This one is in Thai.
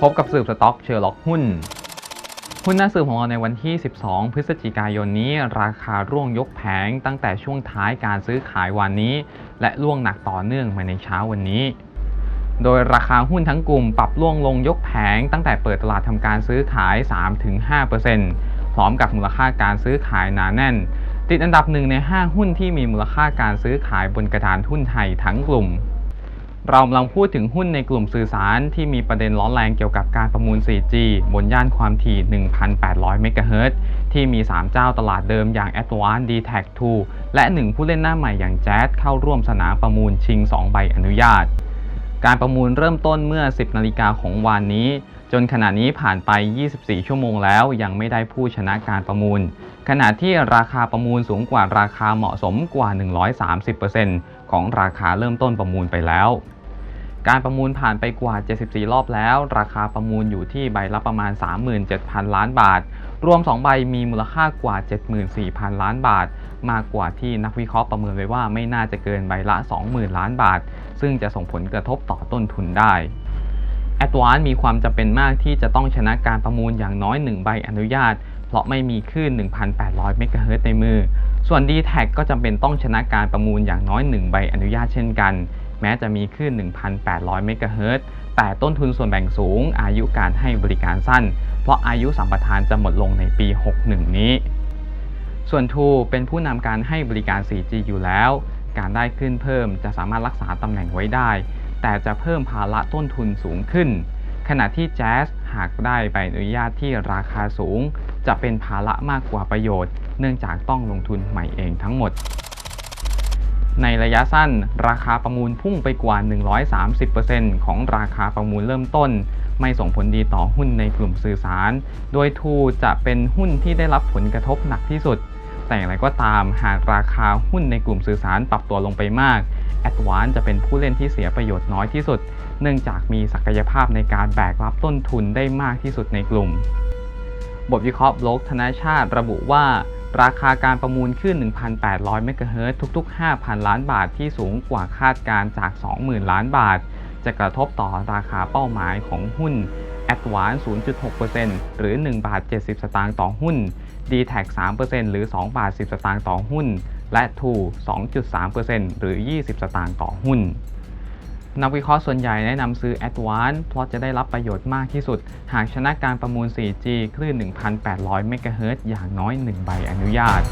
พบกับสืบสต็อกเชอร์ล็อกหุ้น หุ้นหน้าสืบของเราในวันที่ 12 พฤศจิกายนนี้ ราคาร่วงยกแผงตั้งแต่ช่วงท้ายการซื้อขายวันนี้ และร่วงหนักต่อเนื่องมาในเช้าวันนี้ โดยราคาหุ้นทั้งกลุ่มปรับร่วงลงยกแผงตั้งแต่เปิดตลาดทำการซื้อขาย 3-5%พร้อมกับมูลค่าการซื้อขายหนาแน่น ติดอันดับหนึ่งใน 5 หุ้นที่มีมูลค่าการซื้อขายบนกระดานหุ้นไทยทั้งกลุ่ม เรากำลังพูดถึงหุ้นในกลุ่มสื่อสารที่มีประเด็นร้อนแรงเกี่ยวกับการประมูล 4G บนย่านความถี่ 1,800 เมกะเฮิรตซ์ที่มี 3 เจ้าตลาดเดิมอย่าง a d v a n c e d t a c 2 และ 1 ผู้เล่นหน้าใหม่อย่าง Jazz เข้าร่วมสนามประมูลชิง 2 ใบอนุญาต การประมูลเริ่มต้นเมื่อ 10 นาฬิกาของวันนี้ จนขณะนี้ผ่านไป 24 ชั่วโมงแล้วยังไม่ได้ผู้ชนะการประมูล ขณะที่ราคาประมูลสูงกว่าราคาเหมาะสมกว่า 130% ของราคาเริ่มต้นประมูลไปแล้ว การประมูลผ่านไปกว่า 74 รอบแล้ว ราคาประมูลอยู่ที่ใบละประมาณ 37,000 ล้านบาท รวม 2 ใบมีมูลค่ากว่า 74,000 ล้านบาท มากกว่าที่นักวิเคราะห์ประเมินไว้ว่าไม่น่าจะเกินใบละ 20,000 ล้านบาท ซึ่งจะส่งผลกระทบต่อต้นทุนได้ a d v a n c e มีความจำเป็นมากที่จะต้องชนะการประมูลอย่างน้อย 1 ใบอนุญาต เพราะไม่มีคลื่น 1,800 เมกะเฮิรตซ์ในมือ ส่วน d t แทก็จำเป็นต้องชนะการประมูลอย่างน้อย 1 ใบอนุญาตเช่นกัน แม้จะมีคลื่น 1,800 เมกะเฮิรตซ์แต่ต้นทุนส่วนแบ่งสูง อายุการให้บริการสั้น เพราะอายุสัมปทานจะหมดลงในปี 61 นี้ ส่วน True เป็นผู้นำการให้บริการ 4G อยู่แล้ว การได้ขึ้นเพิ่มจะสามารถรักษาตำแหน่งไว้ได้ แต่จะเพิ่มภาระต้นทุนสูงขึ้น ขณะที่ Jazz หากได้ใบอนุญาตที่ราคาสูง จะเป็นภาระมากกว่าประโยชน์ เนื่องจากต้องลงทุนใหม่เองทั้งหมด ในระยะสั้น ราคาประมูลพุ่งไปกว่า 130%ของราคาประมูลเริ่มต้น ไม่ส่งผลดีต่อหุ้นในกลุ่มสื่อสาร โดยทูจะเป็นหุ้นที่ได้รับผลกระทบหนักที่สุด แต่อย่างไรก็ตาม หากราคาหุ้นในกลุ่มสื่อสารปรับตัวลงไปมาก a d v a n c e จะเป็นผู้เล่นที่เสียประโยชน์น้อยที่สุด เนื่องจากมีศักยภาพในการแบกรับต้นทุนได้มากที่สุดในกลุ่ม บทวิเคราะห์บล็อกธนาชาติระบุว่าราคาการประมูลขึ้น 1,800 เมกะเฮิรตทุกๆ 5,000 ล้านบาทที่สูงกว่าคาดการจาก 20,000 ล้านบาท จะกระทบต่อราคาเป้าหมายของหุ้น a d v a n c e 0.6%หรือ1บาท70 สตางค์ต่อหุ้น d t a c 3%หรือ2บาท10 สตางค์ต่อหุ้น และ t 2.3%หรือ 20 สตางค์ต่อหุ้นนักวิเคราะห์ส่วนใหญ่แนะนำซื้อ a d v a n c e เพราะจะได้รับประโยชน์มากที่สุด หากชนะการประมูล 4G คลื่น 1,800 เมกะเฮิรตซ์อย่างน้อย 1 ใบอนุญาต